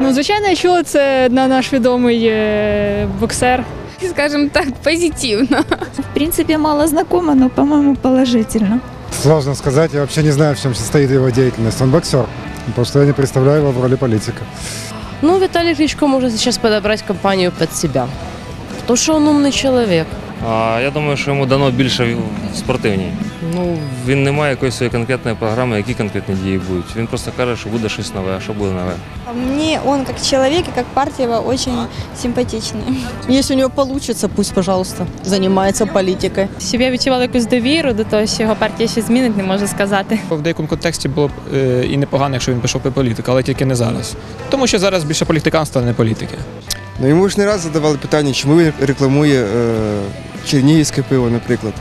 Ну, звичайно, я чула, це на наш відомий е, боксер. скажем так, позитивно. В принципе, мало знакомо, но, по-моему, положительно. Сложно сказать, я вообще не знаю, в чем состоит его деятельность. Он боксер. Просто я не представляю его в роли политика. Ну, Виталий Кличко может сейчас подобрать компанию под себя. Потому что он умный человек. А я думаю, що йому дано більше в спортивній. Ну, він не має якоїсь своєї конкретної програми, які конкретні дії будуть. Він просто каже, що буде щось нове, а що буде нове. Мне он как человек и как партия очень симпатичный. Если у него получится, пусть, пожалуйста, занимается политикой. Щоб я відчувала якусь довіру до того, що його партія ще змінить, не можу сказати. В деякому контексті було б е, і непогано, якщо він пішов би політику, але тільки не зараз. Тому що зараз більше політиканства, а не політики. Ну йому ж не раз задавали питання, чому він рекламує е, чернігівське пиво, наприклад.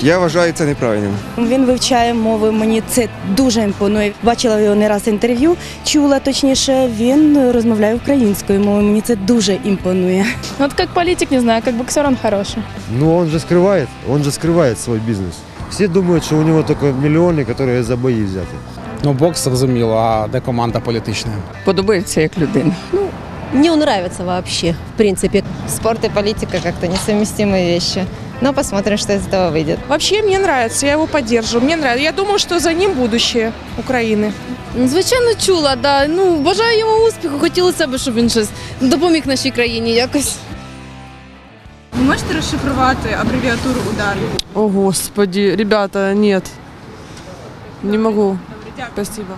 Я вважаю це неправильним. Він вивчає мови, мені це дуже імпонує. Бачила його не раз інтерв'ю, чула точніше, він розмовляє українською мовою, мені це дуже імпонує. Ну, от як політик, не знаю, як боксер он хороший. Ну, он же скрывает, он же скрывает свой бизнес. Все думают, что у него только миллионы, которые за бои взяты. Ну, бокс зрозуміло, а де команда політична? Подобається як людина. Мне он нравится вообще, в принципе. Спорт и политика как-то несовместимые вещи. Но посмотрим, что из этого выйдет. Вообще мне нравится, я его поддерживаю. Мне нравится. Я думаю, что за ним будущее України. Звичайно, чула, да. Ну, бажаю йому успіху. Хотілося б, щоб він щось допоміг нашій країні якось. Ви можете розшифрувати абревіатуру удар? О, Господи, ребята, нет. Не могу. Спасибо.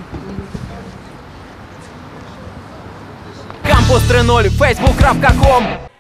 Кампус 3.0, facebook.com